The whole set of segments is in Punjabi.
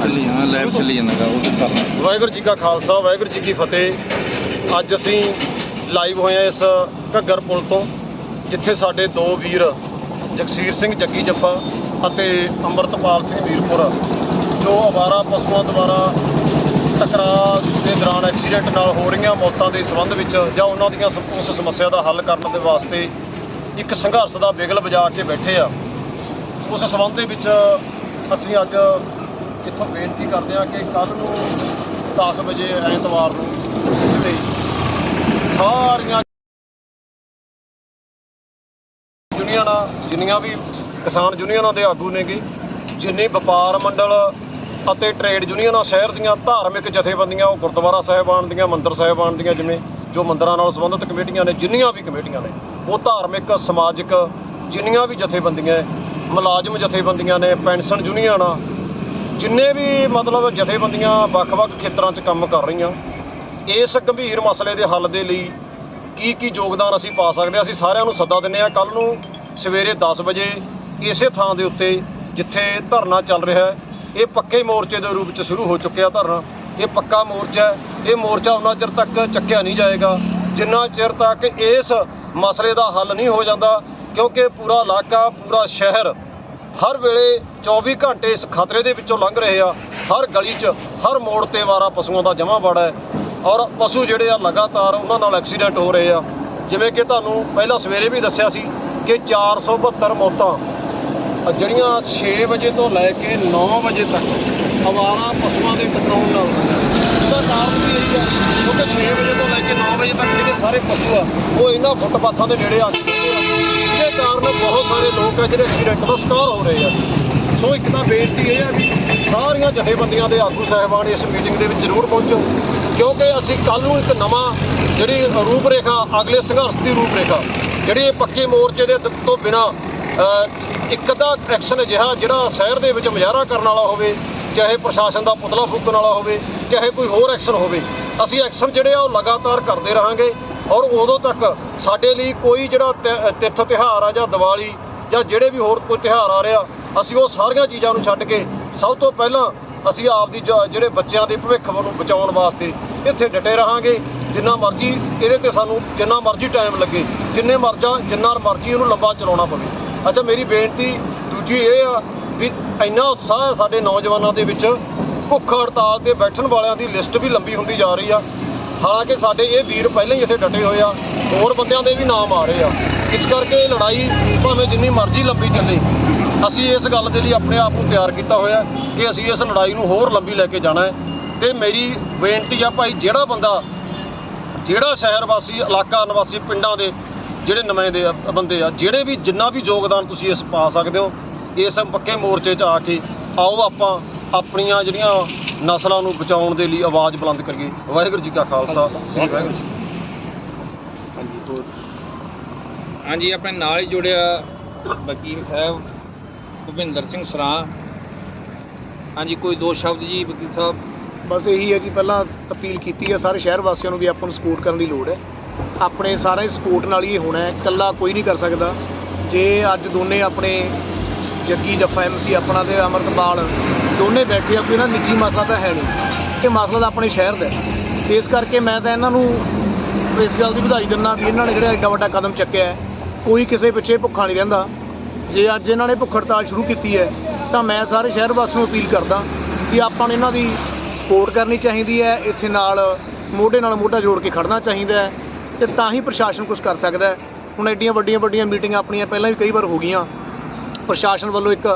ਚੱਲੀ ਜਾਂਦਾ ਲੈਬ ਚੱਲੀ ਜਾਂਦਾਗਾ ਉਹ ਕਰਨਾ ਵਾਹਿਗੁਰੂ ਜੀ ਕਾ ਖਾਲਸਾ, ਵਾਹਿਗੁਰੂ ਜੀ ਕੀ ਫਤਿਹ। ਅੱਜ ਅਸੀਂ ਲਾਈਵ ਹੋਏ ਹਾਂ ਇਸ ਘੱਗਰ ਪੁਲ ਤੋਂ, ਜਿੱਥੇ ਸਾਡੇ ਦੋ ਵੀਰ, ਜਗਸੀਰ ਸਿੰਘ ਜੱਗੀ ਜੱਪਾ ਅਤੇ ਅੰਮ੍ਰਿਤਪਾਲ ਸਿੰਘ ਵੀਰਪੁਰ, ਜੋ ਅਵਾਰਾ ਪਸ਼ੂਆਂ ਦੁਆਰਾ ਟਕਰਾਅ ਦੇ ਦੌਰਾਨ ਐਕਸੀਡੈਂਟ ਨਾਲ ਹੋ ਰਹੀਆਂ ਮੌਤਾਂ ਦੇ ਸੰਬੰਧ ਵਿੱਚ ਜਾਂ ਉਹਨਾਂ ਦੀਆਂ ਉਸ ਸਮੱਸਿਆ ਦਾ ਹੱਲ ਕਰਨ ਦੇ ਵਾਸਤੇ ਇੱਕ ਸੰਘਰਸ਼ ਦਾ ਬਿਗਲ ਵਜਾ ਕੇ ਬੈਠੇ ਆ। ਉਸ ਸੰਬੰਧ ਦੇ ਵਿੱਚ ਅਸੀਂ ਅੱਜ ਇੱਥੋਂ ਬੇਨਤੀ ਕਰਦੇ ਹਾਂ ਕਿ ਕੱਲ ਨੂੰ 10 ਵਜੇ ਐਤਵਾਰ ਨੂੰ ਸਵੇਰੇ ਸਾਰੀਆਂ ਯੂਨੀਅਨਾਂ, ਜਿੰਨੀਆਂ ਵੀ ਕਿਸਾਨ ਯੂਨੀਅਨਾਂ ਦੇ ਆਗੂ ਨੇਗੇ, ਜਿੰਨੇ ਵਪਾਰ ਮੰਡਲ ਅਤੇ ਟ੍ਰੇਡ ਯੂਨੀਅਨਾਂ ਸ਼ਹਿਰ ਦੀਆਂ ਧਾਰਮਿਕ ਜਥੇਬੰਦੀਆਂ, ਉਹ ਗੁਰਦੁਆਰਾ ਸਾਹਿਬਾਨ ਦੀਆਂ ਮੰਦਿਰ ਸਾਹਿਬਾਨ ਦੀਆਂ ਜਿਵੇਂ ਜੋ ਮੰਦਰਾਂ ਨਾਲ ਸੰਬੰਧਿਤ ਕਮੇਟੀਆਂ ਨੇ, ਜਿੰਨੀਆਂ ਵੀ ਕਮੇਟੀਆਂ ਨੇ, ਉਹ ਧਾਰਮਿਕ, ਸਮਾਜਿਕ, ਜਿੰਨੀਆਂ ਵੀ ਜਥੇਬੰਦੀਆਂ ਮੁਲਾਜ਼ਮ ਜਥੇਬੰਦੀਆਂ ਨੇ, ਪੈਨਸ਼ਨ ਯੂਨੀਅਨ ਆ ਜਿੰਨੇ ਵੀ ਮਤਲਬ ਜਥੇਬੰਦੀਆਂ ਵੱਖ-ਵੱਖ ਖੇਤਰਾਂ 'ਚ ਕੰਮ ਕਰ ਰਹੀਆਂ, ਇਸ ਗੰਭੀਰ ਮਸਲੇ ਦੇ ਹੱਲ ਦੇ ਲਈ ਕੀ ਕੀ ਯੋਗਦਾਨ ਅਸੀਂ ਪਾ ਸਕਦੇ ਹਾਂ? ਅਸੀਂ ਸਾਰਿਆਂ ਨੂੰ ਸੱਦਾ ਦਿੰਦੇ ਹਾਂ ਕੱਲ ਨੂੰ ਸਵੇਰੇ 10 ਵਜੇ ਇਸੇ ਥਾਂ ਦੇ ਉੱਤੇ ਜਿੱਥੇ ਧਰਨਾ ਚੱਲ ਰਿਹਾ ਹੈ, ਇਹ ਪੱਕੇ ਮੋਰਚੇ ਦੇ ਰੂਪ 'ਚ ਸ਼ੁਰੂ ਹੋ ਚੁੱਕਿਆ ਧਰਨਾ। ਇਹ ਪੱਕਾ ਮੋਰਚਾ ਇਹ ਮੋਰਚਾ ਉਹਨਾਂ ਚਿਰ ਤੱਕ ਚੱਕਿਆ ਨਹੀਂ ਜਾਏਗਾ। ਜਿੰਨਾ ਚਿਰ ਤੱਕ ਇਸ ਮਸਲੇ ਦਾ ਹੱਲ ਨਹੀਂ ਹੋ ਜਾਂਦਾ, ਕਿਉਂਕਿ ਪੂਰਾ ਇਲਾਕਾ, ਪੂਰਾ ਸ਼ਹਿਰ ਹਰ ਵੇਲੇ 24 ਘੰਟੇ ਇਸ ਖਤਰੇ ਦੇ ਵਿੱਚੋਂ ਲੰਘ ਰਹੇ ਆ। ਹਰ ਗਲੀ 'ਚ, ਹਰ ਮੋੜ ਤੇ ਵਾਰਾ ਪਸ਼ੂਆਂ ਦਾ ਜਮ੍ਹਾਂ ਬੜਾ ਹੈ। ਔਰ ਪਸ਼ੂ ਜਿਹੜੇ ਆ ਲਗਾਤਾਰ ਉਹਨਾਂ ਨਾਲ ਐਕਸੀਡੈਂਟ ਹੋ ਰਹੇ ਆ। ਜਿਵੇਂ ਕਿ ਤੁਹਾਨੂੰ ਪਹਿਲਾਂ ਸਵੇਰੇ ਵੀ ਦੱਸਿਆ ਸੀ ਕਿ 472 ਮੌਤਾਂ ਜਿਹੜੀਆਂ 6 ਵਜੇ ਤੋਂ ਲੈ ਕੇ 9 ਵਜੇ ਤੱਕ ਅਵਾਰਾ ਪਸ਼ੂਆਂ ਦੇ ਟਕਰਾਉਣ ਨਾਲ ਉਹਦਾ ਕਾਰਨ ਵੀ ਇਹੀ ਆ ਕਿਉਂਕਿ 6 ਵਜੇ ਤੋਂ ਲੈ ਕੇ 9 ਵਜੇ ਤੱਕ ਜਿਹੜੇ ਸਾਰੇ ਪਸ਼ੂ ਆ, ਉਹ ਇਹਨਾਂ ਫੁੱਟਪਾਥਾਂ ਦੇ ਨੇੜੇ ਆ ਚੁੱਕੇ ਆ ਜਿਹਦੇ ਕਾਰਨ ਬਹੁਤ ਸਾਰੇ ਲੋਕ ਆ ਜਿਹੜੇ ਐਕਸੀਡੈਂਟ ਦਾ ਸ਼ਿਕਾਰ ਹੋ ਰਹੇ ਆ ਸੋ ਇੱਕ ਤਾਂ ਬੇਨਤੀ ਇਹ ਆ ਵੀ ਸਾਰੀਆਂ ਜਥੇਬੰਦੀਆਂ ਦੇ ਆਗੂ ਸਾਹਿਬਾਨ ਇਸ ਮੀਟਿੰਗ ਦੇ ਵਿੱਚ ਜ਼ਰੂਰ ਪਹੁੰਚੋ, ਕਿਉਂਕਿ ਅਸੀਂ ਕੱਲ ਨੂੰ ਇੱਕ ਨਵਾਂ ਜਿਹੜੀ ਰੂਪਰੇਖਾ, ਅਗਲੇ ਸੰਘਰਸ਼ ਦੀ ਰੂਪਰੇਖਾ, ਜਿਹੜੀ ਇਹ ਪੱਕੇ ਮੋਰਚੇ ਦੇ ਤੋਂ ਬਿਨਾ ਇੱਕ ਅੱਧਾ ਐਕਸ਼ਨ ਅਜਿਹਾ ਜਿਹੜਾ ਸ਼ਹਿਰ ਦੇ ਵਿੱਚ ਮੁਜ਼ਾਹਰਾ ਕਰਨ ਵਾਲਾ ਹੋਵੇ, ਚਾਹੇ ਪ੍ਰਸ਼ਾਸਨ ਦਾ ਪੁਤਲਾ ਫੂਕਣ ਵਾਲਾ ਹੋਵੇ, ਚਾਹੇ ਕੋਈ ਹੋਰ ਐਕਸ਼ਨ ਹੋਵੇ, ਅਸੀਂ ਐਕਸ਼ਨ ਜਿਹੜੇ ਆ ਉਹ ਲਗਾਤਾਰ ਕਰਦੇ ਰਹਾਂਗੇ। ਔਰ ਉਦੋਂ ਤੱਕ ਸਾਡੇ ਲਈ ਕੋਈ ਜਿਹੜਾ ਤਿ- ਤਿੱਥ ਤਿਉਹਾਰ ਆ ਜਾਂ ਦੀਵਾਲੀ ਜਾਂ ਜਿਹੜੇ ਵੀ ਹੋਰ ਕੋਈ ਤਿਉਹਾਰ ਆ ਰਿਹਾ, ਅਸੀਂ ਉਹ ਸਾਰੀਆਂ ਚੀਜ਼ਾਂ ਨੂੰ ਛੱਡ ਕੇ ਸਭ ਤੋਂ ਪਹਿਲਾਂ ਅਸੀਂ ਆਪ ਦੀ ਜ- ਜਿਹੜੇ ਬੱਚਿਆਂ ਦੇ ਭਵਿੱਖ ਨੂੰ ਬਚਾਉਣ ਵਾਸਤੇ ਇੱਥੇ ਡਟੇ ਰਹਾਂਗੇ। ਜਿੰਨਾ ਮਰਜ਼ੀ ਇਹਦੇ ਤੇ ਸਾਨੂੰ ਜਿੰਨਾ ਮਰਜ਼ੀ ਟਾਈਮ ਲੱਗੇ, ਜਿੰਨੇ ਮਰਜ਼ਾ, ਜਿੰਨਾ ਮਰਜ਼ੀ ਇਹਨੂੰ ਲੰਬਾ ਚਲਾਉਣਾ ਪਵੇ। ਅੱਛਾ, ਮੇਰੀ ਬੇਨਤੀ ਦੂਜੀ ਇਹ ਆ ਵੀ ਇੰਨਾ ਉਤਸ਼ਾਹ ਹੈ ਸਾਡੇ ਨੌਜਵਾਨਾਂ ਦੇ ਵਿੱਚ, ਭੁੱਖ ਹੜਤਾਲ ਤੇ ਬੈਠਣ ਵਾਲਿਆਂ ਦੀ ਲਿਸਟ ਵੀ ਲੰਬੀ ਹੁੰਦੀ ਜਾ ਰਹੀ ਆ। ਹਾਲਾਂਕਿ ਸਾਡੇ ਇਹ ਵੀਰ ਪਹਿਲਾਂ ਹੀ ਇੱਥੇ ਡਟੇ ਹੋਏ ਆ, ਹੋਰ ਬੰਦਿਆਂ ਦੇ ਵੀ ਨਾਮ ਆ ਰਹੇ ਆ। ਇਸ ਕਰਕੇ ਲੜਾਈ ਭਾਵੇਂ ਜਿੰਨੀ ਮਰਜ਼ੀ ਲੰਬੀ ਚੱਲੇ, ਅਸੀਂ ਇਸ ਗੱਲ ਦੇ ਲਈ ਆਪਣੇ ਆਪ ਨੂੰ ਤਿਆਰ ਕੀਤਾ ਹੋਇਆ ਕਿ ਅਸੀਂ ਇਸ ਲੜਾਈ ਨੂੰ ਹੋਰ ਲੰਬੀ ਲੈ ਕੇ ਜਾਣਾ ਹੈ। ਤੇ ਮੇਰੀ ਬੇਨਤੀ ਆ ਭਾਈ, ਜਿਹੜਾ ਬੰਦਾ, ਜਿਹੜਾ ਸ਼ਹਿਰ ਵਾਸੀ, ਇਲਾਕਾ ਨਿਵਾਸੀ ਪਿੰਡਾਂ ਦੇ ਜਿਹੜੇ ਨੁਮਾਇੰਦੇ ਆ ਬੰਦੇ ਆ, ਜਿਹੜੇ ਵੀ ਜਿੰਨਾ ਵੀ ਯੋਗਦਾਨ ਤੁਸੀਂ ਇਸ ਪਾ ਸਕਦੇ ਹੋ, ਇਸ ਪੱਕੇ ਮੋਰਚੇ 'ਚ ਆ ਕੇ ਆਓ ਆਪਾਂ ਆਪਣੀਆਂ ਜਿਹੜੀਆਂ ਨਸਲਾਂ ਨੂੰ ਬਚਾਉਣ ਦੇ ਲਈ ਆਵਾਜ਼ ਬੁਲੰਦ ਕਰੀਏ। ਵਾਹਿਗੁਰੂ ਜੀ ਕਾ ਖਾਲਸਾ। ਸ੍ਰੀ ਵਾਹਿਗੁਰੂ ਜੀ ਹਾਂਜੀ ਹੋਰ? ਹਾਂਜੀ ਆਪਣੇ ਨਾਲ ਹੀ ਜੁੜਿਆ ਵਕੀਲ ਸਾਹਿਬ ਭੁਪਿੰਦਰ ਸਿੰਘ ਸਰਾਂ। ਹਾਂਜੀ ਕੋਈ ਦੋ ਸ਼ਬਦ ਜੀ ਵਕੀਲ ਸਾਹਿਬ? ਬਸ ਇਹੀ ਹੈ ਜੀ ਪਹਿਲਾਂ ਅਪੀਲ ਕੀਤੀ ਹੈ ਸਾਰੇ ਸ਼ਹਿਰ ਵਾਸੀਆਂ ਨੂੰ ਵੀ ਆਪਾਂ ਨੂੰ ਸਪੋਰਟ ਕਰਨ ਦੀ ਲੋੜ ਹੈ। ਆਪਣੇ ਸਾਰੇ ਸਪੋਰਟ ਨਾਲ ਹੀ ਇਹ ਹੋਣਾ ਹੈ ਇਕੱਲਾ ਕੋਈ ਨਹੀਂ ਕਰ ਸਕਦਾ। ਜੇ ਅੱਜ ਦੋਨੇ ਆਪਣੇ ਜੱਗੀ ਜੱਫਾ ਐਮਸੀ ਆਪਣਾ ਤੇ ਅਮਰਤਪਾਲ ਦੋਨੇ ਬੈਠੇ ਆ, ਕੋਈ ਇਹਨਾਂ ਨਿੱਜੀ ਮਸਲਾ ਤਾਂ ਹੈ ਨਹੀਂ। ਇਹ ਮਸਲਾ ਤਾਂ ਆਪਣੇ ਸ਼ਹਿਰ ਦਾ ਹੈ। ਇਸ ਕਰਕੇ ਮੈਂ ਤਾਂ ਇਹਨਾਂ ਨੂੰ ਇਸ ਗੱਲ ਦੀ ਵਧਾਈ ਦਿੰਦਾ ਵੀ ਇਹਨਾਂ ਨੇ ਜਿਹੜਾ ਐਡਾ ਵੱਡਾ ਕਦਮ ਚੱਕਿਆ ਹੈ, ਕੋਈ ਕਿਸੇ ਪਿੱਛੇ ਭੁੱਖਾ ਨਹੀਂ ਰਹਿੰਦਾ। ਜੇ ਅੱਜ ਇਹਨਾਂ ਨੇ ਭੁੱਖ ਹੜਤਾਲ ਸ਼ੁਰੂ ਕੀਤੀ ਹੈ, ਤਾਂ ਮੈਂ ਸਾਰੇ ਸ਼ਹਿਰ ਵਾਸੀਆਂ ਨੂੰ ਅਪੀਲ ਕਰਦਾ ਕਿ ਆਪਾਂ ਨੂੰ ਇਹਨਾਂ ਦੀ ਸਪੋਰਟ ਕਰਨੀ ਚਾਹੀਦੀ ਹੈ, ਇੱਥੇ ਨਾਲ ਮੋਢੇ ਨਾਲ ਮੋਢਾ ਜੋੜ ਕੇ ਖੜਨਾ ਚਾਹੀਦਾ ਹੈ ਤੇ ਤਾਂ ਹੀ ਪ੍ਰਸ਼ਾਸਨ ਕੁਝ ਕਰ ਸਕਦਾ ਹੈ। ਹੁਣ ਐਡੀਆਂ ਵੱਡੀਆਂ ਵੱਡੀਆਂ ਮੀਟਿੰਗਾਂ ਆਪਣੀਆਂ ਪਹਿਲਾਂ ਵੀ ਕਈ ਵਾਰ ਹੋ ਗਈਆਂ। ਪ੍ਰਸ਼ਾਸਨ ਵੱਲੋਂ ਇੱਕ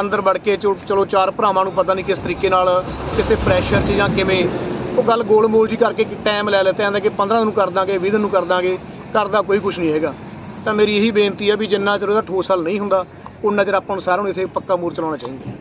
ਅੰਦਰ ਵੜ ਕੇ ਚਲੋ ਚਲੋ ਚਾਰ ਭਰਾਵਾਂ ਨੂੰ ਪਤਾ ਨਹੀਂ ਕਿਸ ਤਰੀਕੇ ਨਾਲ ਕਿਸੇ ਪ੍ਰੈਸ਼ਰ 'ਚ ਜਾਂ ਕਿਵੇਂ। ਉਹ ਗੱਲ ਗੋਲ-ਮੋਲ ਜੀ ਕਰਕੇ ਟਾਈਮ ਲੈ ਲੈਤੇ ਆਂਦੇ ਕਿ 15 ਦਿਨ ਨੂੰ ਕਰ ਦਾਂਗੇ 20 ਦਿਨ ਨੂੰ ਕਰ ਦਾਂਗੇ ਕਰਦਾ ਕੋਈ ਕੁਝ ਨਹੀਂ ਹੈਗਾ। ਤਾਂ ਮੇਰੀ ਇਹੀ ਬੇਨਤੀ ਹੈ ਵੀ ਜਿੰਨਾ ਚਿਰ ਉਹਦਾ ਠੋਸ ਹੱਲ ਨਹੀਂ ਹੁੰਦਾ, ਉਨਾ ਚਿਰ ਆਪਾਂ ਨੂੰ ਸਾਰਿਆਂ ਨੂੰ ਇੱਥੇ ਪੱਕਾ ਮੋਰਚਾ ਲਾਉਣਾ ਚਾਹੀਦਾ।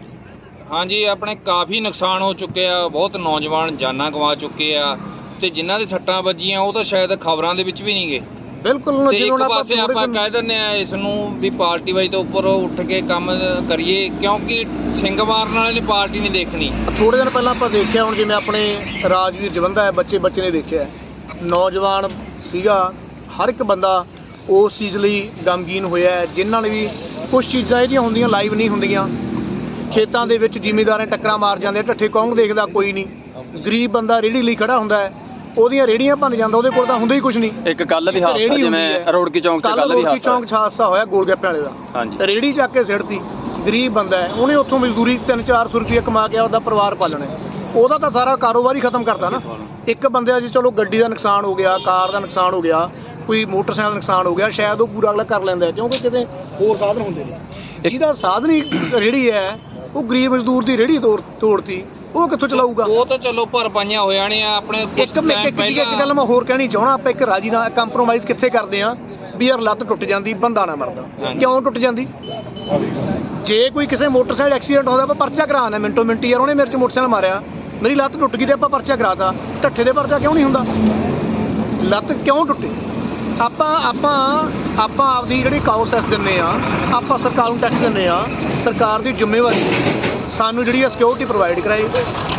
ਹਾਂਜੀ, ਆਪਣੇ ਕਾਫੀ ਨੁਕਸਾਨ ਹੋ ਚੁੱਕੇ ਆ, ਬਹੁਤ ਨੌਜਵਾਨ ਜਾਨਾਂ ਗਵਾ ਚੁੱਕੇ ਆ, ਤੇ ਜਿਨ੍ਹਾਂ ਦੇ ਸੱਟਾਂ ਵੱਜੀਆਂ, ਉਹ ਤਾਂ ਸ਼ਾਇਦ ਖਬਰਾਂ ਦੇ ਵਿੱਚ ਵੀ ਨਹੀਂ ਗਏ ਬਿਲਕੁਲ ਤੇ ਜਿਹਨੂੰ ਇੱਕ ਪਾਸੇ ਆਪਾਂ ਕਹਿ ਦਿੰਦੇ ਆ ਇਸ ਨੂੰ ਵੀ ਪਾਰਟੀ ਵਾਈ ਤੋਂ ਉੱਪਰ ਉੱਠ ਕੇ ਕੰਮ ਕਰੀਏ ਕਿਉਂਕਿ ਸਿੰਘ ਮਾਰਨ ਵਾਲੇ ਨੇ ਪਾਰਟੀ ਨਹੀਂ ਦੇਖਣੀ। ਥੋੜੇ ਦਿਨ ਪਹਿਲਾਂ ਆਪਾਂ ਦੇਖਿਆ ਹੁਣ ਜਿਵੇਂ ਆਪਣੇ ਰਾਜਵੀਰ ਜਵੰਦਾ ਹੈ ਬੱਚੇ ਬੱਚੇ ਨੇ ਦੇਖਿਆ। ਨੌਜਵਾਨ ਸੀਗਾ ਹਰ ਇੱਕ ਬੰਦਾ ਉਸ ਚੀਜ਼ ਲਈ ਗਮਗੀਨ ਹੋਇਆ ਹੈ ਜਿਨ੍ਹਾਂ ਨੇ ਵੀ ਕੁਝ ਚੀਜ਼ਾਂ ਇਹਦੀਆਂ ਹੁੰਦੀਆਂ ਲਾਈਵ ਨਹੀਂ ਹੁੰਦੀਆਂ। ਖੇਤਾਂ ਦੇ ਵਿੱਚ ਜ਼ਿਮੀਂਦਾਰਾਂ ਟੱਕਰਾਂ ਮਾਰ ਜਾਂਦੇ ਢੱਠੇ ਕੌਣ ਦੇਖਦਾ ਕੋਈ ਨਹੀਂ। ਗਰੀਬ ਬੰਦਾ ਰੇੜੀ ਲਈ ਖੜਾ ਹੁੰਦਾ ਹੈ। ਉਹਦੀਆਂ ਰੇੜੀਆਂ ਭੰਨ ਜਾਂਦਾ ਉਹਦੇ ਕੋਲ ਤਾਂ ਹੁੰਦਾ ਹੀ ਕੁਝ ਨਹੀਂ। ਇੱਕ ਕੱਲ ਵੀ ਹਾਦਸਾ ਰੇਹੜੀ ਹੁੰਦੀ ਜਿਵੇਂ ਹੈ। ਰੋੜਕੀ ਚੌਂਕ 'ਚ ਕੱਲ ਵੀ ਰੋਕੀ ਚੌਂਕ 'ਚ ਹਾਦਸਾ ਹੋਇਆ ਗੋਲਗੱਪੇ ਵਾਲੇ ਦਾ। ਹਾਂਜੀ। ਤੇ ਰੇੜੀ ਚੱਕ ਕੇ ਸਿੱਟਤੀ ਗਰੀਬ ਬੰਦਾ ਹੈ। ਉਹਨੇ ਉੱਥੋਂ ਮਜ਼ਦੂਰੀ 3-400 ਰੁਪਏ ਕਮਾ ਕੇ ਆਪਦਾ ਪਰਿਵਾਰ ਪਾਲਣਾ ਹੈ। ਉਹਦਾ ਤਾਂ ਸਾਰਾ ਕਾਰੋਬਾਰ ਹੀ ਖਤਮ ਕਰਤਾ ਨਾ। ਇੱਕ ਬੰਦੇ ਦਾ ਜੀ ਚਲੋ ਗੱਡੀ ਦਾ ਨੁਕਸਾਨ ਹੋ ਗਿਆ ਕਾਰ ਦਾ ਨੁਕਸਾਨ ਹੋ ਗਿਆ ਕੋਈ ਮੋਟਰਸਾਈਕਲ ਦਾ ਨੁਕਸਾਨ ਹੋ ਗਿਆ ਸ਼ਾਇਦ ਉਹ ਪੂਰਾ ਅਗਲਾ ਕਰ ਲੈਂਦਾ ਹੈ, ਕਿਉਂਕਿ ਕਿਤੇ ਹੋਰ ਸਾਧਨ ਹੁੰਦੇ ਨੇ। ਜਿਹਦਾ ਸਾਧਨ ਹੀ ਰੇੜੀ ਹੈ ਉਹ ਗਰੀਬ ਮਜ਼ਦੂਰ ਦੀ ਰੇੜੀ ਤੋੜ ਤੋੜਤੀ ਉਹ ਕਿੱਥੋਂ ਚਲਾਊਗਾ? ਉਹ ਤਾਂ ਚਲੋ ਭਰ ਪਾਈਆਂ ਹੋ ਜਾਣੀਆਂ ਆਪਣੇ ਕੁਛ ਇੱਕ ਮੈਂ time ਇੱਕ ਚੀਜ਼- ਇੱਕ ਗੱਲ ਮੈਂ ਹੋਰ ਕਹਿਣੀ ਚਾਹਣਾ ਆਪਾਂ ਇੱਕ ਰਾਜੀ ਨਾਲ ਕੰਪਰੋਮਾਈਜ਼ ਕਿੱਥੇ ਕਰਦੇ ਆ ਵੀ ਯਾਰ ਲੱਤ ਟੁੱਟ ਜਾਂਦੀ ਬੰਦਾ ਨਾ ਮਰਦਾ। ਹਾਂਜੀ। ਕਿਉਂ ਟੁੱਟ ਜਾਂਦੀ? ਜੇ ਕੋਈ ਕਿਸੇ ਮੋਟਰਸਾਈਕਲ ਐਕਸੀਡੈਂਟ ਹੁੰਦਾ ਆਪਾਂ ਪਰਚਾ ਕਰਾਉਣਾ ਮਿੰਟੋ ਮਿੰਟ ਯਾਰ ਉਹਨੇ ਮੇਰੇ ਚ ਮੋਟਰਸਾਈਕਲ ਮਾਰਿਆ ਮੇਰੀ ਲੱਤ ਟੁੱਟ ਗਈ ਤੇ ਆਪਾਂ ਪਰਚਾ ਕਰਾਤਾ। ਢੱਠੇ ਦੇ ਪਰਚਾ ਕਿਉਂ ਨਹੀਂ ਹੁੰਦਾ? ਲੱਤ ਕਿਉਂ ਟੁੱਟੀ? ਆਪਾਂ ਆਪਾਂ ਆਪਾਂ ਆਪਦੀ ਜਿਹੜੀ ਕਾਉਸੈਸ ਦਿੰਨੇ ਆ ਆਪਾਂ ਸਰਕਾਰ ਨੂੰ ਟੈਕਸ ਦਿੰਨੇ ਆ ਸਰਕਾਰ ਦੀ ਜ਼ਿੰਮੇਵਾਰੀ ਸਾਨੂੰ ਜਿਹੜੀ ਆ ਸਿਕਿਉਰਿਟੀ ਪ੍ਰੋਵਾਈਡ ਕਰਾਏ।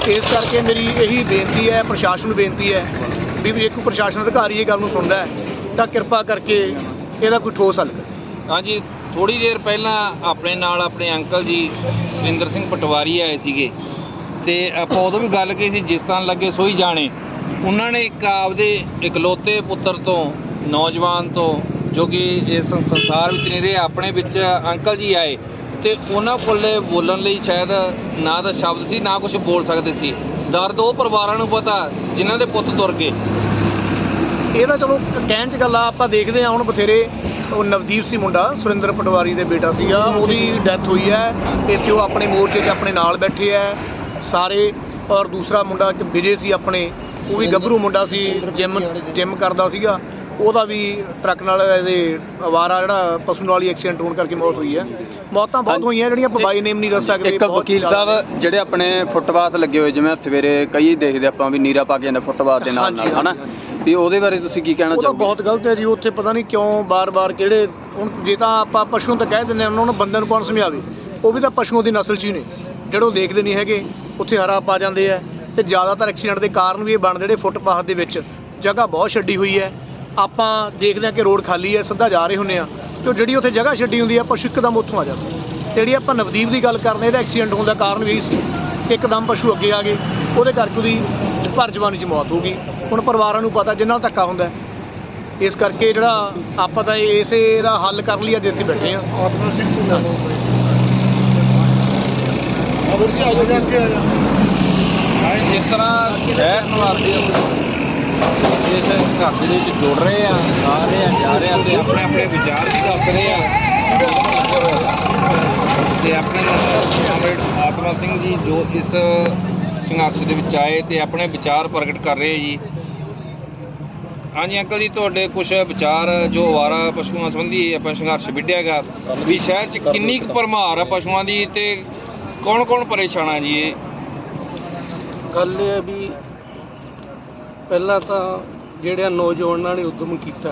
ਇਸ ਕਰਕੇ ਮੇਰੀ ਇਹੀ ਬੇਨਤੀ ਹੈ, ਪ੍ਰਸ਼ਾਸਨ ਨੂੰ ਬੇਨਤੀ ਹੈ ਵੀ ਜੇ ਕੋਈ ਪ੍ਰਸ਼ਾਸਨ ਅਧਿਕਾਰੀ ਇਹ ਗੱਲ ਨੂੰ ਸੁਣਦਾ ਹੈ, ਤਾਂ ਕਿਰਪਾ ਕਰਕੇ ਇਹਦਾ ਕੋਈ ਠੋਸ ਹੱਲ ਹਾਂਜੀ ਥੋੜੀ ਦੇਰ ਪਹਿਲਾਂ ਆਪਣੇ ਨਾਲ ਆਪਣੇ ਅੰਕਲ ਜੀ ਸੁਰਿੰਦਰ ਸਿੰਘ ਪਟਵਾਰੀ ਆਏ ਸੀਗੇ। ਤੇ ਆਪਾਂ ਉਦੋਂ ਵੀ ਗੱਲ ਕੀਤੀ ਸੀ, ਜਿਸ ਤਰ੍ਹਾਂ ਲੱਗੇ ਸੋਈ ਜਾਣੇ। ਉਹਨਾਂ ਨੇ ਇੱਕ ਆਪਦੇ ਇਕਲੌਤੇ ਪੁੱਤਰ ਤੋਂ ਨੌਜਵਾਨ ਤੋਂ, ਜੋ ਕਿ ਇਸ ਸੰਸਾਰ ਵਿੱਚ ਨਹੀਂ ਰਹੇ, ਆਪਣੇ ਵਿੱਚ ਅੰਕਲ ਜੀ ਆਏ ਤੇ ਉਹਨਾਂ ਕੋਲੇ ਬੋਲਣ ਲਈ ਸ਼ਾਇਦ ਨਾ ਤਾਂ ਸ਼ਬਦ ਸੀ, ਨਾ ਕੁਝ ਬੋਲ ਸਕਦੇ ਸੀ। ਦਰਦ ਉਹ ਪਰਿਵਾਰਾਂ ਨੂੰ ਪਤਾ, ਜਿਨ੍ਹਾਂ ਦੇ ਪੁੱਤ ਤੁਰ ਗਏ। ਇਹ ਤਾਂ ਚਲੋ ਕਹਿਣ ਚ ਗੱਲ ਆ ਆਪਾਂ ਦੇਖਦੇ ਆ ਹੁਣ ਬਥੇਰੇ, ਉਹ ਨਵਦੀਪ ਸੀ ਮੁੰਡਾ, ਸੁਰਿੰਦਰ ਪਟਵਾਰੀ ਦੇ ਬੇਟਾ ਸੀਗਾ, ਉਹਦੀ ਡੈਥ ਹੋਈ ਹੈ, ਇੱਥੇ ਉਹ ਆਪਣੇ ਮੋਰਚੇ 'ਚ ਆਪਣੇ ਨਾਲ ਬੈਠੇ ਹੈ, ਸਾਰੇ, ਔਰ ਦੂਸਰਾ ਮੁੰਡਾ ਇੱਕ ਵਿਜੇ ਸੀ ਆਪਣੇ, ਉਹ ਵੀ ਗੱਭਰੂ ਮੁੰਡਾ ਸੀ, ਜਿਮ ਜਿਮ ਕਰਦਾ ਸੀਗਾ। ਉਹਦਾ ਵੀ ਟਰੱਕ ਨਾਲ ਇਹਦੇ ਅਵਾਰਾ ਜਿਹੜਾ ਪਸ਼ੂ ਨਾਲ ਹੀ ਐਕਸੀਡੈਂਟ ਹੋਣ ਕਰਕੇ ਮੌਤ ਹੋਈ ਹੈ। ਮੌਤਾਂ ਬਹੁਤ। ਹੋਈਆਂ ਜਿਹੜੀਆਂ ਆਪਾਂ ਬਾਈ ਨੇਮ ਨਹੀਂ ਦੱਸ ਸਕਦੇ ਇੱਕ ਵਕੀਲ। ਸਾਹਿਬ ਜਿਹੜੇ ਆਪਣੇ ਫੁੱਟਪਾਥ ਲੱਗੇ ਹੋਏ ਜਿਵੇਂ ਸਵੇਰੇ ਕਈ ਦੇਖਦੇ ਆਪਾਂ ਵੀ ਨੀਰਾ ਪਾ ਕੇ ਜਾਂਦੇ ਫੁੱਟਪਾਥ ਦੇ ਨਾਲ ਨਾਲ ਹਨਾ? ਵੀ ਉਹਦੇ ਬਾਰੇ ਤੁਸੀਂ ਕੀ ਕਹਿਣਾ ਉਹ ਚਾਹੋਗੇ? ਬਹੁਤ ਗਲਤ ਹੈ ਜੀ ਉੱਥੇ ਪਤਾ ਨਹੀਂ ਕਿਉਂ ਬਾਰ-ਬਾਰ ਕਿਹੜੇ ਹੁਣ ਜੇ ਤਾਂ ਆਪਾਂ ਪਸ਼ੂਆਂ ਤਾਂ ਕਹਿ ਦਿੰਦੇ ਉਹਨਾਂ ਨੂੰ ਬੰਦੇ ਨੂੰ ਕੌਣ ਸਮਝਾਵੇ? ਉਹ ਵੀ ਤਾਂ ਪਸ਼ੂਆਂ ਦੀ ਨਸਲ 'ਚ ਹੀ ਨੇ। ਜਿਹੜੇ ਉਹ ਦੇਖਦੇ ਨਹੀਂ ਹੈਗੇ ਉੱਥੇ ਹਰਾ ਪਾ ਜਾਂਦੇ ਆ। ਤੇ ਜ਼ਿਆਦਾਤਰ ਐਕਸੀਡੈਂਟ ਦੇ ਕਾਰਨ ਵੀ ਇਹ ਬਣਦੇ ਜਿਹੜੇ ਫੁੱਟਪਾਥ ਦੇ ਵਿੱਚ। ਜਗ੍ਹਾ ਬਹੁਤ ਛੱਡੀ ਹੋਈ ਹੈ। ਆਪਾਂ ਦੇਖਦੇ ਹਾਂ ਕਿ ਰੋਡ ਖਾਲੀ ਹੈ ਸਿੱਧਾ ਜਾ ਰਹੇ ਹੁੰਨੇ ਆ ਤੇ ਜਿਹੜੀ ਉੱਥੇ ਜਗ੍ਹਾ ਛੱਡੀ ਹੁੰਦੀ ਆ ਪਸ਼ੂ ਇੱਕਦਮ ਉੱਥੋਂ ਆ ਜਾਂਦੇ ਤੇ ਜਿਹੜੀ ਆਪਾਂ ਨਵਦੀਪ ਦੀ ਗੱਲ ਕਰਦੇ ਇਹਦਾ ਐਕਸੀਡੈਂਟ ਹੋਣ ਦਾ ਕਾਰਨ ਵੀ ਸੀ। ਕਿ ਇੱਕਦਮ ਪਸ਼ੂ ਅੱਗੇ ਆ ਗਏ ਉਹਦੇ ਕਰਕੇ ਉਹਦੀ ਭਰ ਜਵਾਨੀ 'ਚ ਮੌਤ ਹੋ ਗਈ। ਹੁਣ ਪਰਿਵਾਰਾਂ ਨੂੰ ਪਤਾ ਜਿੰਨਾ ਨੂੰ ਧੱਕਾ ਹੁੰਦਾ ਇਸ ਕਰਕੇ ਜਿਹੜਾ ਆਪਾਂ ਤਾਂ ਇਸੇ ਦਾ ਹੱਲ ਕਰਨ ਲਈ ਅੱਜ ਇੱਥੇ ਬੈਠੇ ਆ ਜਿਸ ਤਰ੍ਹਾਂ ਸ਼ਹਿਰ ਨਿਵਾਸੀ ਇਸ ਸੰਘਰਸ਼ ਦੇ ਵਿੱਚ ਜੁੜ ਰਹੇ ਆ ਆ ਰਹੇ ਆ, ਜਾ ਰਹੇ ਆ ਤੇ ਆਪਣੇ ਆਪਣੇ ਵਿਚਾਰ ਦੱਸ ਰਹੇ ਆ। ਤੇ ਆਪਣੇ ਕਾਮਰੇਡ ਆਤਮਾ ਸਿੰਘ ਜੀ ਜੋ ਇਸ ਸੰਘਰਸ਼ ਦੇ ਵਿੱਚ ਆਏ ਤੇ ਆਪਣੇ ਵਿਚਾਰ ਪ੍ਰਗਟ ਕਰ ਰਹੇ ਜੀ। ਹਾਂਜੀ ਅੰਕਲ ਜੀ, ਤੁਹਾਡੇ ਕੁਝ ਵਿਚਾਰ ਜੋ ਅਵਾਰਾ ਪਸ਼ੂਆਂ ਸੰਬੰਧੀ ਆਪਾਂ ਸੰਘਰਸ਼ ਵਿੱਢਿਆਗਾ ਵੀ ਸ਼ਹਿਰ 'ਚ ਕਿੰਨੀ ਕੁ ਭਰਮਾਰ ਆ ਪਸ਼ੂਆਂ ਦੀ ਤੇ ਕੌਣ ਕੌਣ ਪਰੇਸ਼ਾਨ ਆ ਜੀ ਇਹ? ਗੱਲ ਇਹ ਵੀ ਪਹਿਲਾਂ ਤਾਂ ਜਿਹੜਿਆਂ ਨੌਜਵਾਨਾਂ ਨੇ ਉਦਮ ਕੀਤਾ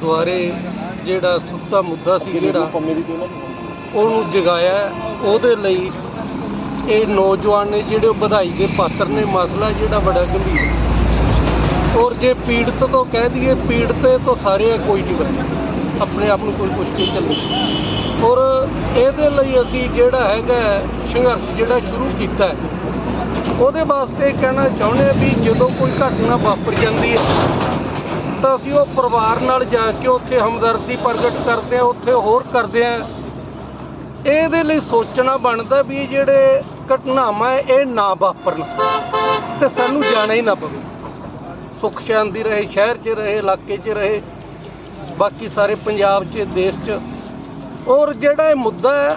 ਦੁਆਰੇ ਜਿਹੜਾ ਸੁੱਤਾ ਮੁੱਦਾ ਸੀ ਜਿਹੜਾ ਉਹਨੂੰ ਜਗਾਇਆ ਉਹਦੇ ਲਈ ਇਹ ਨੌਜਵਾਨ ਨੇ ਜਿਹੜੇ ਵਧਾਈ ਦੇ ਪਾਤਰ ਨੇ ਮਸਲਾ ਜਿਹੜਾ ਬੜਾ ਗੰਭੀਰ। ਔਰ ਜੇ ਪੀੜਤ ਤੋਂ ਕਹਿ ਦਈਏ ਪੀੜਤ ਤੋਂ ਸਾਰੇ ਕੋਈ ਨਹੀਂ ਬਚਿਆ ਆਪਣੇ ਆਪ ਨੂੰ ਕੋਈ ਮੁਸ਼ਕਿਲ ਚੱਲੀ। ਔਰ ਇਹਦੇ ਲਈ ਅਸੀਂ ਜਿਹੜਾ ਹੈਗਾ ਸੰਘਰਸ਼ ਜਿਹੜਾ ਸ਼ੁਰੂ ਕੀਤਾ ਹੈ ਉਹਦੇ ਵਾਸਤੇ ਕਹਿਣਾ ਚਾਹੁੰਦੇ ਹਾਂ ਵੀ ਜਦੋਂ ਕੋਈ ਘਟਨਾ ਵਾਪਰ ਜਾਂਦੀ ਹੈ ਤਾਂ ਅਸੀਂ ਉਹ ਪਰਿਵਾਰ ਨਾਲ ਜਾ ਕੇ ਉੱਥੇ ਹਮਦਰਦੀ ਪ੍ਰਗਟ ਕਰਦੇ ਹਾਂ ਉੱਥੇ ਹੋਰ ਕਰਦੇ ਹਾਂ ਇਹਦੇ ਲਈ ਸੋਚਣਾ ਬਣਦਾ ਵੀ ਇਹ ਜਿਹੜੇ ਘਟਨਾਵਾਂ ਹੈ, ਇਹ ਨਾ ਵਾਪਰਨ ਤੇ ਸਾਨੂੰ ਜਾਣਾ ਹੀ ਨਾ ਪਵੇ। ਸੁੱਖ ਸ਼ਾਂਤੀ ਰਹੇ ਸ਼ਹਿਰ 'ਚ ਰਹੇ ਇਲਾਕੇ 'ਚ ਰਹੇ ਬਾਕੀ ਸਾਰੇ ਪੰਜਾਬ 'ਚ ਦੇਸ਼ 'ਚ। ਔਰ ਜਿਹੜਾ ਇਹ ਮੁੱਦਾ ਹੈ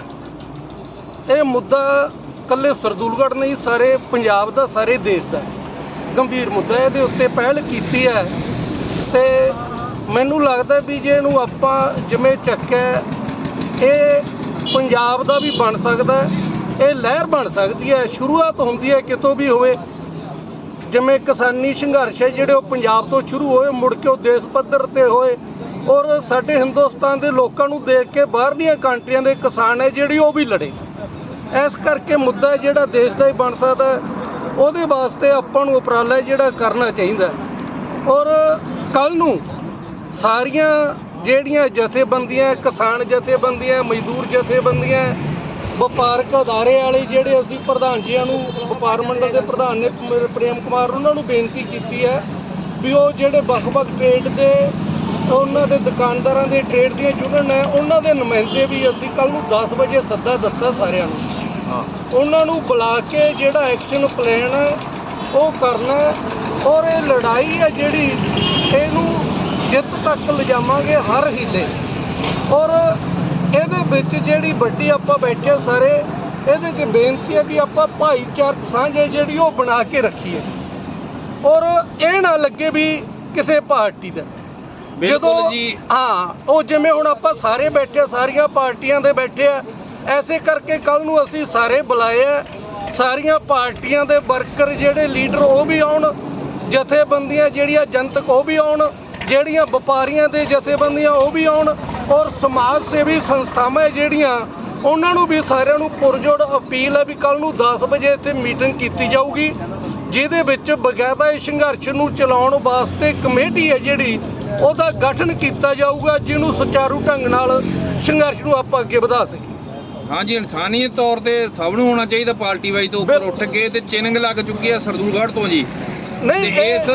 ਇਹ ਮੁੱਦਾ ਕੱਲੇ ਸਰਦੂਲਗੜ੍ਹ ਨਹੀਂ, ਸਾਰੇ ਪੰਜਾਬ ਦਾ, ਸਾਰੇ ਦੇਸ਼ ਦਾ। ਗੰਭੀਰ ਮੁੱਦਾ ਹੈ, ਇਹਦੇ ਉੱਤੇ ਪਹਿਲ ਕੀਤੀ ਹੈ। ਤੇ ਮੈਨੂੰ ਲੱਗਦਾ ਵੀ ਜੇ ਇਹਨੂੰ ਆਪਾਂ ਜਿਵੇਂ ਚੱਕਿਆ, ਇਹ ਪੰਜਾਬ ਦਾ ਵੀ ਬਣ ਸਕਦਾ ਇਹ ਲਹਿਰ ਬਣ ਸਕਦੀ ਹੈ, ਸ਼ੁਰੂਆਤ ਹੁੰਦੀ ਹੈ, ਕਿਤੋਂ ਵੀ ਹੋਵੇ। ਜਿਵੇਂ ਕਿਸਾਨੀ ਸੰਘਰਸ਼ ਹੈ, ਜਿਹੜੇ ਉਹ ਪੰਜਾਬ ਤੋਂ ਸ਼ੁਰੂ ਹੋਏ, ਮੁੜ ਕੇ ਉਹ ਦੇਸ਼ ਪੱਧਰ ਤੇ ਹੋਏ, ਔਰ ਸਾਡੇ ਹਿੰਦੁਸਤਾਨ ਦੇ ਲੋਕਾਂ ਨੂੰ ਦੇਖ ਕੇ ਬਾਹਰ ਦੀਆਂ ਕੰਟਰੀਆਂ ਦੇ ਕਿਸਾਨ ਹੈ, ਜਿਹੜੀ ਉਹ ਵੀ ਲੜੇ। ਇਸ ਕਰਕੇ ਮੁੱਦਾ ਜਿਹੜਾ ਦੇਸ਼ ਦਾ ਹੀ ਬਣ ਸਕਦਾ ਉਹਦੇ ਵਾਸਤੇ ਆਪਾਂ ਨੂੰ ਉਪਰਾਲਾ ਜਿਹੜਾ ਕਰਨਾ ਚਾਹੀਦਾ ਔਰ ਕੱਲ ਨੂੰ ਸਾਰੀਆਂ ਜਿਹੜੀਆਂ ਜਥੇਬੰਦੀਆਂ, ਕਿਸਾਨ ਜਥੇਬੰਦੀਆਂ, ਮਜ਼ਦੂਰ ਜਥੇਬੰਦੀਆਂ, ਵਪਾਰਕ ਅਦਾਰੇ ਵਾਲੇ ਜਿਹੜੇ ਅਸੀਂ ਪ੍ਰਧਾਨ ਜੀਆਂ ਨੂੰ, ਵਪਾਰ ਮੰਡਲ ਦੇ ਪ੍ਰਧਾਨ ਨੇ ਪ੍ਰੇਮ ਕੁਮਾਰ ਉਹਨਾਂ ਨੂੰ ਬੇਨਤੀ ਕੀਤੀ ਹੈ ਵੀ ਉਹ ਜਿਹੜੇ ਵੱਖ-ਵੱਖ ਟ੍ਰੇਡ ਦੇ ਉਹਨਾਂ ਦੇ ਦੁਕਾਨਦਾਰਾਂ ਦੇ ਟ੍ਰੇਡ ਦੀਆਂ ਯੂਨੀਅਨ ਹੈ ਉਹਨਾਂ ਦੇ ਨੁਮਾਇੰਦੇ ਵੀ ਅਸੀਂ ਕੱਲ ਨੂੰ 10 ਵਜੇ ਸੱਦਾ ਦਿੱਤਾ ਸਾਰਿਆਂ ਨੂੰ। ਹਾਂ। ਉਹਨਾਂ ਨੂੰ ਬੁਲਾ ਕੇ ਜਿਹੜਾ ਐਕਸ਼ਨ ਪਲਾਨ ਹੈ ਉਹ ਕਰਨਾ ਹੈ ਔਰ ਇਹ ਲੜਾਈ ਹੈ ਜਿਹੜੀ ਇਹਨੂੰ ਜਿੱਤ ਤੱਕ ਲਿਜਾਵਾਂਗੇ ਹਰ ਹੀਲੇ। ਔਰ ਇਹਦੇ ਵਿੱਚ ਜਿਹੜੀ ਵੱਡੀ ਆਪਾਂ ਬੈਠੇ ਸਾਰੇ ਇਹਦੇ 'ਚ ਬੇਨਤੀ ਹੈ ਵੀ ਆਪਾਂ ਭਾਈਚਾਰਕ ਸਾਂਝੇ ਜਿਹੜੀ ਉਹ ਬਣਾ ਕੇ ਰੱਖੀਏ। ਔਰ ਇਹ ਨਾ ਲੱਗੇ ਵੀ ਕਿਸੇ ਪਾਰਟੀ ਦਾ। ਬਿਲਕੁਲ ਜੀ। ਹਾਂ ਉਹ ਜਿਵੇਂ ਹੁਣ ਆਪਾਂ ਸਾਰੇ ਬੈਠੇ ਸਾਰੀਆਂ ਪਾਰਟੀਆਂ ਦੇ ਬੈਠੇ ਆ ਐਸੇ ਕਰਕੇ ਕੱਲ ਨੂੰ ਅਸੀਂ ਸਾਰੇ ਬੁਲਾਏ ਆ। ਸਾਰੀਆਂ ਪਾਰਟੀਆਂ ਦੇ ਵਰਕਰ ਜਿਹੜੇ ਲੀਡਰ ਉਹ ਵੀ ਆਉਣ। ਜਥੇਬੰਦੀਆਂ ਜਿਹੜੀਆਂ ਜਨਤਕ ਉਹ ਵੀ ਆਉਣ। ਜਿਹੜੀਆਂ ਵਪਾਰੀਆਂ ਦੇ ਜਥੇਬੰਦੀਆਂ ਉਹ ਵੀ ਆਉਣ। ਔਰ ਸਮਾਜ ਸੇਵੀ ਸੰਸਥਾਵਾਂ ਜਿਹੜੀਆਂ ਉਹਨਾਂ ਨੂੰ ਵੀ ਸਾਰਿਆਂ ਨੂੰ ਪੁਰਜੋੜ ਅਪੀਲ ਹੈ ਵੀ ਕੱਲ ਨੂੰ 10 ਵਜੇ ਇੱਥੇ ਮੀਟਿੰਗ ਕੀਤੀ ਜਾਊਗੀ ਜਿਹਦੇ ਵਿੱਚ ਬਕਾਇਦਾ ਇਸ ਸੰਘਰਸ਼ ਨੂੰ ਚਲਾਉਣ ਵਾਸਤੇ ਕਮੇਟੀ ਹੈ ਜਿਹੜੀ ਉਹਦਾ ਗਠਨ ਕੀਤਾ ਜਾਊਗਾ ਜਿਹਨੂੰ ਸੁਚਾਰੂ ਢੰਗ ਨਾਲ ਸੰਘਰਸ਼ ਨੂੰ ਆਪਾਂ ਅੱਗੇ ਵਧਾ ਸਕੀਏ। ਹਾਂਜੀ ਇਨਸਾਨੀਅਤ ਤੌਰ ਤੇ ਸਭ ਨੂੰ ਹੋਣਾ ਚਾਹੀਦਾ ਪਾਰਟੀ ਵਾਈਜ਼ ਤੋਂ ਉੱਪਰ ਉੱਠ ਕੇ ਤੇ ਚਿੰਨ੍ਹ ਲੱਗ ਚੁੱਕੀ ਹੈ ਸਰਦੂਲਗੜ੍ਹ ਤੋਂ ਜੀ। ਨਹੀਂ ਇਸ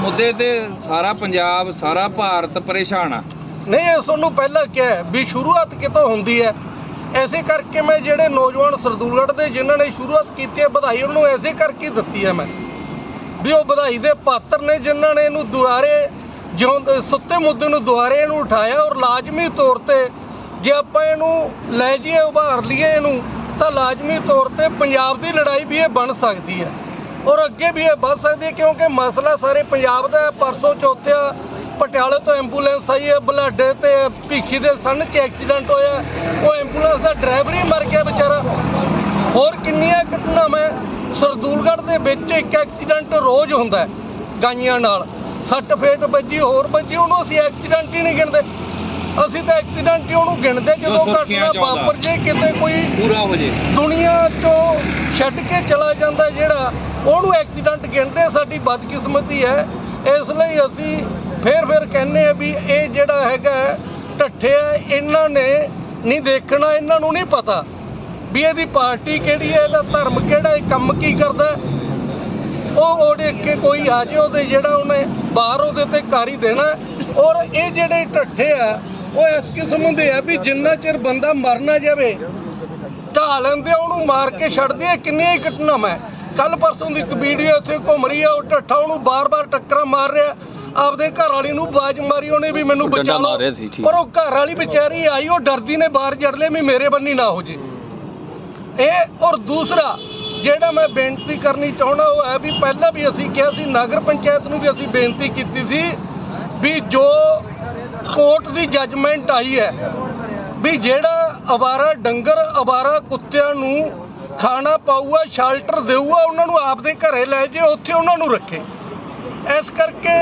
ਮੁੱਦੇ ਤੇ ਸਾਰਾ ਪੰਜਾਬ ਸਾਰਾ ਭਾਰਤ ਪਰੇਸ਼ਾਨ ਆ। ਨਹੀਂ ਇਹ ਤੁਹਾਨੂੰ ਪਹਿਲਾਂ ਕਿਹਾ ਵੀ ਸ਼ੁਰੂਆਤ ਕਿਤੋਂ ਹੁੰਦੀ ਹੈ? ਐਸੇ ਕਰਕੇ ਮੈਂ ਜਿਹੜੇ ਨੌਜਵਾਨ ਸਰਦੂਲਗੜ੍ਹ ਦੇ ਜਿਨ੍ਹਾਂ ਨੇ ਸ਼ੁਰੂਆਤ ਕੀਤੀ ਹੈ ਵਧਾਈ ਉਹਨਾਂ ਨੂੰ ਐਸੇ ਕਰਕੇ ਦਿੱਤੀ ਹੈ ਮੈਂ। ਵੀ ਉਹ ਵਧਾਈ ਦੇ ਪਾਤਰ ਨੇ ਜਿਨ੍ਹਾਂ ਨੇ ਇਹਨੂੰ ਦੁਆਰੇ ਜਿਉਂ ਸੁੱਤੇ ਮੁੱਦੇ ਨੂੰ ਦੁਬਾਰੇ ਇਹਨੂੰ ਉਠਾਇਆ ਔਰ ਲਾਜ਼ਮੀ ਤੌਰ ਤੇ ਜੇ ਆਪਾਂ ਇਹਨੂੰ ਲੈ ਜਾਈਏ, ਉਭਾਰ ਲਈਏ ਇਹਨੂੰ, ਤਾਂ ਲਾਜ਼ਮੀ ਤੌਰ ਤੇ ਪੰਜਾਬ ਦੀ ਲੜਾਈ ਵੀ ਇਹ ਬਣ ਸਕਦੀ ਹੈ। ਔਰ ਅੱਗੇ ਵੀ ਇਹ ਵੱਧ ਸਕਦੀ ਹੈ ਕਿਉਂਕਿ ਮਸਲਾ ਸਾਰੇ ਪੰਜਾਬ ਦਾ ਹੈ, ਪਰਸੋਂ ਚੌਥਿਆ ਪਟਿਆਲੇ ਤੋਂ ਐਂਬੂਲੈਂਸ ਆਈ ਹੈ, ਬੁਲਾਡੇ ਤੇ ਭੀਖੀ ਦੇ ਸਨ ਕਿ ਐਕਸੀਡੈਂਟ ਹੋਇਆ, ਉਹ ਐਂਬੂਲੈਂਸ ਦਾ ਡਰਾਈਵਰ ਹੀ ਮਰ ਗਿਆ ਵਿਚਾਰਾ। ਹੋਰ ਕਿੰਨੀਆਂ ਘਟਨਾਵਾਂ ਸਰਦੂਲਗੜ੍ਹ ਦੇ ਵਿੱਚ ਇੱਕ ਐਕਸੀਡੈਂਟ ਰੋਜ਼ ਹੁੰਦਾ ਹੈ, ਗਾਈਆਂ ਨਾਲ। ਸੱਟ ਫੇਟ ਵੱਜੀ ਹੋਰ ਵੱਜੀ ਉਹਨੂੰ ਅਸੀਂ ਐਕਸੀਡੈਂਟ ਹੀ ਨਹੀਂ ਗਿਣਦੇ ਅਸੀਂ ਤਾਂ ਐਕਸੀਡੈਂਟ ਹੀ ਉਹਨੂੰ ਗਿਣਦੇ ਜਦੋਂ ਘਟਨਾ। ਵਾਪਰ ਜੇ ਕਿਤੇ ਕੋਈ ਪੂਰਾ ਹੋ ਜੇ ਦੁਨੀਆ ਚੋਂ ਛੱਡ ਕੇ ਚਲਾ ਜਾਂਦਾ ਜਿਹੜਾ ਉਹਨੂੰ ਐਕਸੀਡੈਂਟ ਗਿਣਦੇ ਸਾਡੀ ਬਦਕਿਸਮਤੀ ਹੈ ਇਸ ਲਈ ਅਸੀਂ ਫੇਰ ਫੇਰ ਕਹਿੰਦੇ ਆ ਵੀ ਇਹ ਜਿਹੜਾ ਹੈਗਾ ਢੱਠੇ ਆ ਇਹਨਾਂ ਨੇ ਨਹੀਂ ਦੇਖਣਾ ਇਹਨਾਂ ਨੂੰ ਨਹੀਂ ਪਤਾ ਵੀ ਇਹਦੀ ਪਾਰਟੀ ਕਿਹੜੀ ਹੈ ਇਹਦਾ ਧਰਮ ਕਿਹੜਾ ਇਹ ਕੰਮ ਕੀ ਕਰਦਾ। ਉਹ ਉਹਦੇ ਕੇ ਕੋਈ ਆ ਜੇ ਉਹਦੇ ਜਿਹੜਾ ਉਹਨੇ ਬਾਹਰ ਉਹਦੇ ਤੇ ਕਰ ਹੀ ਦੇਣਾ। ਔਰ ਇਹ ਜਿਹੜੇ ਢੱਠੇ ਆ ਉਹ ਇਸ ਕਿਸਮ ਦੇ ਆ ਵੀ ਜਿੰਨਾ ਚਿਰ ਬੰਦਾ ਮਰ ਨਾ ਜਾਵੇ ਢਾਹ ਲੈਂਦੇ ਉਹਨੂੰ ਮਾਰ ਕੇ ਛੱਡਦੇ ਆ ਕਿੰਨੀਆਂ ਹੀ ਘਟਨਾਵਾਂ ਕੱਲ ਪਰਸੋਂ ਦੀ ਇੱਕ ਵੀਡੀਓ ਇੱਥੇ ਘੁੰਮ ਰਹੀ ਆ ਉਹ ਢੱਠਾ ਉਹਨੂੰ ਬਾਰ-ਬਾਰ ਟੱਕਰਾਂ ਮਾਰ ਰਿਹਾ ਆਪਦੇ ਘਰ ਵਾਲੀ ਨੂੰ ਬਾਜ ਮਾਰੀ ਉਹਨੇ ਵੀ ਮੈਨੂੰ ਬਚਾ ਲਓ। ਪਰ ਉਹ ਘਰ ਵਾਲੀ ਵਿਚਾਰੀ ਆਈ ਉਹ ਡਰਦੀ ਨੇ ਬਾਹਰ ਜੜ ਲਿਆ ਵੀ ਮੇਰੇ ਬੰਨੀ ਨਾ ਹੋ ਜੇ ਇਹ ਔਰ ਦੂਸਰਾ ਜਿਹੜਾ ਮੈਂ ਬੇਨਤੀ ਕਰਨੀ ਚਾਹੁੰਦਾ, ਉਹ ਹੈ ਵੀ ਪਹਿਲਾਂ ਵੀ ਅਸੀਂ ਕਿਹਾ ਸੀ, ਨਗਰ ਪੰਚਾਇਤ ਨੂੰ ਵੀ ਅਸੀਂ ਬੇਨਤੀ ਕੀਤੀ ਸੀ ਵੀ ਜੋ ਕੋਰਟ ਦੀ ਜੱਜਮੈਂਟ ਆਈ ਹੈ, ਵੀ ਜਿਹੜਾ ਅਵਾਰਾ ਡੰਗਰ, ਅਵਾਰਾ ਕੁੱਤਿਆਂ ਨੂੰ ਖਾਣਾ ਪਾਊਗਾ ਸ਼ੈਲਟਰ ਦੇਊਗਾ, ਉਹਨਾਂ ਨੂੰ ਆਪਦੇ ਘਰੇ ਲੈ ਜੇ, ਉੱਥੇ ਉਹਨਾਂ ਨੂੰ ਰੱਖੇ। ਇਸ ਕਰਕੇ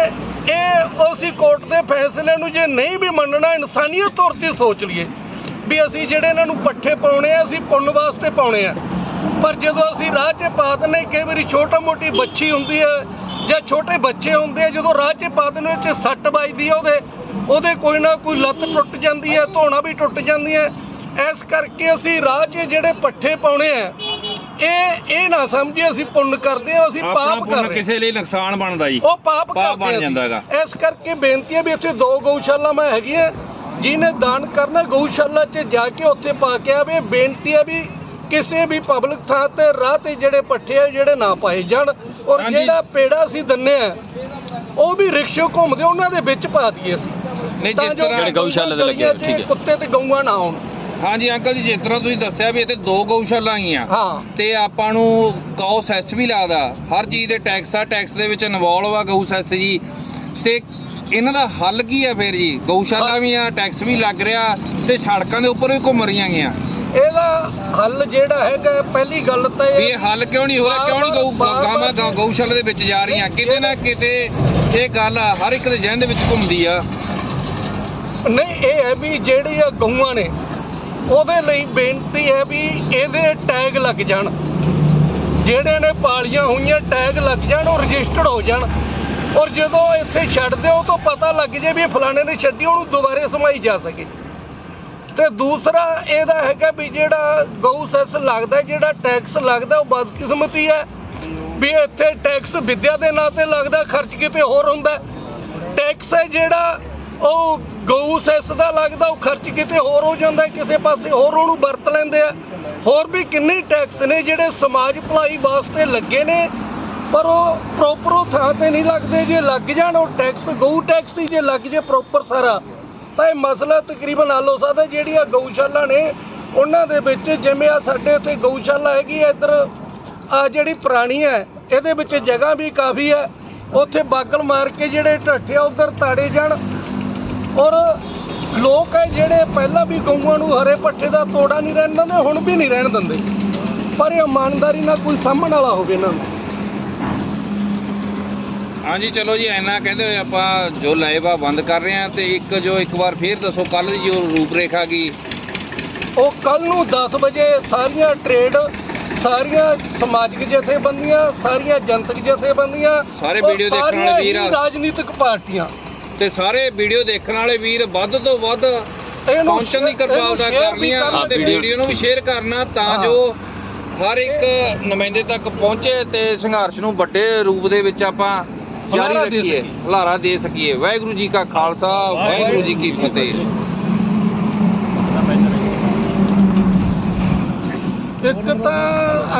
ਇਹ ਅਸੀਂ ਕੋਰਟ ਦੇ ਫੈਸਲੇ ਨੂੰ ਜੇ ਨਹੀਂ ਵੀ ਮੰਨਣਾ, ਇਨਸਾਨੀਅਤ ਤੌਰ ਤੇ ਸੋਚ ਲਈਏ, ਵੀ ਅਸੀਂ ਜਿਹੜੇ ਇਹਨਾਂ ਨੂੰ ਪੱਠੇ ਪਾਉਣੇ ਆ, ਅਸੀਂ ਪੁੰਨ ਵਾਸਤੇ ਪਾਉਣੇ ਆ। ਪਰ ਜਦੋਂ ਅਸੀਂ ਰਾਹ 'ਚ ਪਾ ਦਿੰਦੇ ਕਈ ਵਾਰੀ ਛੋਟਾ ਮੋਟੀ ਬੱਚੀ ਹੁੰਦੀ ਹੈ ਜਾਂ ਛੋਟੇ ਬੱਚੇ ਹੁੰਦੇ ਆ ਜਦੋਂ ਰਾਹ 'ਚ ਪਾ ਦਿੰਦੇ ਚ ਸੱਟ ਵੱਜਦੀ ਆ ਉਹਦੇ ਉਹਦੇ ਕੋਈ ਨਾ ਕੋਈ ਲੱਤ ਟੁੱਟ ਜਾਂਦੀ ਹੈ ਧੋਣਾ ਵੀ ਟੁੱਟ ਜਾਂਦੀ ਹੈ ਇਸ ਕਰਕੇ ਅਸੀਂ ਰਾਹ 'ਚ ਜਿਹੜੇ ਪੱਠੇ ਪਾਉਣੇ ਆ ਇਹ ਇਹ ਨਾ ਸਮਝੀਏ ਅਸੀਂ ਪੁੰਨ ਕਰਦੇ ਆ ਅਸੀਂ ਪਾਪ ਕਰ ਪੁੰਨ ਰਹੇ ਕਿਸੇ ਲਈ ਨੁਕਸਾਨ ਬਣਦਾ ਜੀ ਉਹ ਪਾਪ ਕਰਦੇ। ਜਾਂਦਾ ਹੈਗਾ। ਇਸ ਕਰਕੇ ਬੇਨਤੀ ਹੈ ਵੀ ਇੱਥੇ ਦੋ ਗਊਸ਼ਾਲਾਵਾਂ ਹੈਗੀਆਂ ਜਿਹਨੇ ਦਾਨ ਕਰਨਾ ਗਊਸ਼ਾਲਾ 'ਚ ਜਾ ਕੇ ਉੱਥੇ ਪਾ ਕੇ ਆਵੇ ਬੇਨਤੀ ਹੈ ਵੀ ਕਿਸੇ ਵੀ ਪਬਲਿਕ ਥਾਂ ਤੇ ਰਾਹ ਤੇ ਜਿਹੜੇ ਪੱਠੇ ਆ ਜਿਹੜੇ ਨਾ ਪਾਏ ਜਾਣ ਔਰ। ਜਿਹੜਾ ਪੇੜਾ ਅਸੀਂ ਦਿੰਨੇ ਆ ਉਹ ਵੀ ਰਿਕਸ਼ੇ ਘੁੰਮਦੇ ਉਹਨਾਂ ਦੇ ਵਿੱਚ ਪਾ ਦਈਏ ਅਸੀਂ। ਨਹੀਂ ਜਿਸ ਤਰ੍ਹਾਂ ਜਿਹੜੇ ਗਊਸ਼ਾਲਾ ਦੇ ਲੱਗੇ ਠੀਕ ਹੈ। ਕੁੱਤੇ ਤੇ ਗਊਆਂ ਨਾ ਆਉਣ। ਹਾਂਜੀ ਅੰਕਲ ਜੀ ਜਿਸ ਤਰ੍ਹਾਂ ਤੁਸੀਂ ਦੱਸਿਆ ਵੀ ਇੱਥੇ ਦੋ ਗਊਸ਼ਾਲਾ ਆਈਆਂ ਹਾਂ। ਤੇ ਆਪਾਂ ਨੂੰ ਗਊ ਸੈਸ ਵੀ ਲੱਗਦਾ। ਹਰ ਚੀਜ਼ ਦੇ ਟੈਕਸ ਆ ਟੈਕਸ ਦੇ ਵਿੱਚ ਇਨਵੋਲਵ ਆ ਗਊ ਸੈਸ ਜੀ। ਤੇ ਇਹਨਾਂ ਦਾ ਹੱਲ ਕੀ ਆ ਫਿਰ ਜੀ? ਗਊਸ਼ਾਲਾ ਵੀ ਆ ਟੈਕਸ ਵੀ ਲੱਗ ਰਿਹਾ ਤੇ ਸੜਕਾਂ ਦੇ ਉੱਪਰ ਵੀ ਘੁੰਮ ਰਹੀਆਂ ਗੀਆਂ ਇਹਦਾ ਹੱਲ ਜਿਹੜਾ ਹੈਗਾ ਪਹਿਲੀ ਗੱਲ ਤਾਂ ਇਹ ਹੱਲ ਕਿਉਂ ਨਹੀਂ ਹੋ ਰਿਹਾ ਕਿਉਂ ਨਹੀਂ ਗਊ ਗਾਵਾਂ ਗਊ- ਗਊਸ਼ਾਲਾ ਦੇ ਵਿੱਚ ਜਾ ਰਹੀਆਂ? ਕਿਤੇ ਨਾ ਕਿਤੇ ਇਹ ਗੱਲ ਹਰ ਇੱਕ ਦੇ ਜ਼ਿਹਨ ਦੇ ਵਿੱਚ ਘੁੰਮਦੀ ਆ। ਨਹੀਂ ਇਹ ਹੈ ਵੀ ਜਿਹੜੀਆਂ ਗਊਆਂ ਨੇ ਉਹਦੇ ਲਈ ਬੇਨਤੀ ਹੈ ਵੀ ਇਹਦੇ ਟੈਗ ਲੱਗ ਜਾਣ। ਜਿਹੜੇ ਨੇ ਪਾਲੀਆਂ ਹੋਈਆਂ ਟੈਗ ਲੱਗ ਜਾਣ ਉਹ ਰਜਿਸਟਰਡ ਹੋ ਜਾਣ। ਔਰ ਜਦੋਂ ਇੱਥੇ ਛੱਡਦੇ ਹੋ ਤਾਂ ਪਤਾ ਲੱਗ ਜੇ ਵੀ ਫਲਾਣੇ ਨੇ ਛੱਡੀ ਉਹਨੂੰ ਦੁਬਾਰੇ ਸਮਾਈ ਜਾ ਸਕੇ। ਤੇ ਦੂਸਰਾ ਇਹਦਾ ਹੈਗਾ ਵੀ ਜਿਹੜਾ ਗਊ ਸੈਸ ਲੱਗਦਾ, ਜਿਹੜਾ ਟੈਕਸ ਲੱਗਦਾ ਉਹ ਬਦਕਿਸਮਤੀ ਹੈ। ਵੀ ਇੱਥੇ ਟੈਕਸ ਵਿਦਿਆ ਦੇ ਨਾਂ ਤੇ ਲੱਗਦਾ, ਖਰਚ ਕਿਤੇ ਹੋਰ ਹੁੰਦਾ। ਟੈਕਸ ਹੈ ਜਿਹੜਾ ਉਹ ਗਊ ਸੈਸ ਦਾ ਲੱਗਦਾ, ਉਹ ਖਰਚ ਕਿਤੇ ਹੋਰ ਹੋ ਜਾਂਦਾ, ਕਿਸੇ ਪਾਸੇ ਹੋਰ ਉਹਨੂੰ ਵਰਤ ਲੈਂਦੇ ਆ। ਹੋਰ ਵੀ ਕਿੰਨੇ ਟੈਕਸ ਨੇ ਜਿਹੜੇ ਸਮਾਜ ਭਲਾਈ ਵਾਸਤੇ ਲੱਗੇ ਨੇ, ਪਰ ਉਹ ਪ੍ਰੋਪਰ ਉਹ ਥਾਂ ਤੇ ਨਹੀਂ ਲੱਗਦੇ। ਜੇ ਲੱਗ ਜਾਣ ਉਹ ਟੈਕਸ, ਗਊ ਟੈਕਸ ਹੀ ਜੇ ਲੱਗ ਜੇ ਪ੍ਰੋਪਰ ਸਾਰਾ। ਤਾਂ ਇਹ ਮਸਲਾ ਤਕਰੀਬਨ ਹੱਲ ਹੋ ਸਕਦਾ, ਜਿਹੜੀਆਂ ਗਊਸ਼ਾਲਾ ਨੇ, ਉਹਨਾਂ ਦੇ ਵਿੱਚ ਜਿਵੇਂ ਆ ਸਾਡੇ ਇੱਥੇ ਗਊਸ਼ਾਲਾ ਹੈਗੀ ਹੈ ਇੱਧਰ ਆ ਜਿਹੜੀ ਪੁਰਾਣੀ ਹੈ, ਇਹਦੇ ਵਿੱਚ ਜਗ੍ਹਾ ਵੀ ਕਾਫੀ ਹੈ। ਉੱਥੇ ਬਾਗਲ ਮਾਰ ਕੇ ਜਿਹੜੇ ਢੱਠੇ ਆ, ਉਧਰ ਤਾੜੇ ਜਾਣ। ਔਰ ਲੋਕ ਹੈ ਜਿਹੜੇ ਪਹਿਲਾਂ ਵੀ ਗਊਆਂ ਨੂੰ ਹਰੇ ਪੱਠੇ ਦਾ ਤੋੜਾ ਨਹੀਂ ਰਹਿਣ ਦਿੰਦੇ, ਹੁਣ ਵੀ ਨਹੀਂ ਰਹਿਣ ਦਿੰਦੇ। ਪਰ ਇਹ ਇਮਾਨਦਾਰੀ ਨਾਲ ਕੋਈ ਸਾਹਮਣ ਵਾਲਾ ਹੋਵੇ ਇਹਨਾਂ ਨੂੰ। ਹਾਂਜੀ ਚਲੋ ਜੀ ਐਨਾ ਕਹਿੰਦੇ ਹੋਏ ਆਪਾਂ ਜੋ ਲਾਈਵ ਆ ਬੰਦ ਕਰ ਰਹੇ ਹਾਂ ਤੇ ਇੱਕ ਜੋ ਇੱਕ ਵਾਰ ਫੇਰ ਦੱਸੋ ਕੱਲ ਦੀ ਜੋ ਰੂਪਰੇਖਾ ਕੀ ਉਹ ਕੱਲ ਨੂੰ 10 ਵਜੇ ਸਾਰੀਆਂ ਟ੍ਰੇਡ ਸਾਰੀਆਂ ਸਮਾਜਿਕ ਜਥੇਬੰਦੀਆਂ ਸਾਰੀਆਂ ਜਨਤਕ ਜਥੇਬੰਦੀਆਂ ਸਾਰੇ ਵੀਡੀਓ ਦੇਖਣ ਵਾਲੇ ਵੀਰ ਆ। ਰਾਜਨੀਤਿਕ ਪਾਰਟੀਆਂ ਤੇ ਸਾਰੇ ਵੀਡੀਓ ਦੇਖਣ ਵਾਲੇ ਵੀਰ ਵੱਧ ਤੋਂ ਵੱਧ ਇਹਨੂੰ ਪਹੁੰਚਣ ਦੀ ਕਿਰਪਾਲਤਾ ਕਰਨੀ ਆ ਤੇ। ਵੀਡੀਓ ਨੂੰ ਵੀ ਸ਼ੇਅਰ ਕਰਨਾ ਤਾਂ। ਜੋ ਹਰ ਇੱਕ ਨੁਮਾਇੰਦੇ ਤੱਕ ਪਹੁੰਚੇ ਤੇ ਸੰਘਰਸ਼ ਨੂੰ ਵੱਡੇ ਰੂਪ ਦੇ ਵਿੱਚ ਆਪਾਂ ਜਾਰੀ ਰੱਖੀਏ ਸਕੀਏ। ਹੁਲਾਰਾ ਦੇ ਸਕੀਏ ਵਾਹਿਗੁਰੂ ਜੀ ਕਾ ਖਾਲਸਾ ਵਾਹਿਗੁਰੂ ਜੀ ਕੀ ਫਤਿਹ ਇੱਕ ਤਾਂ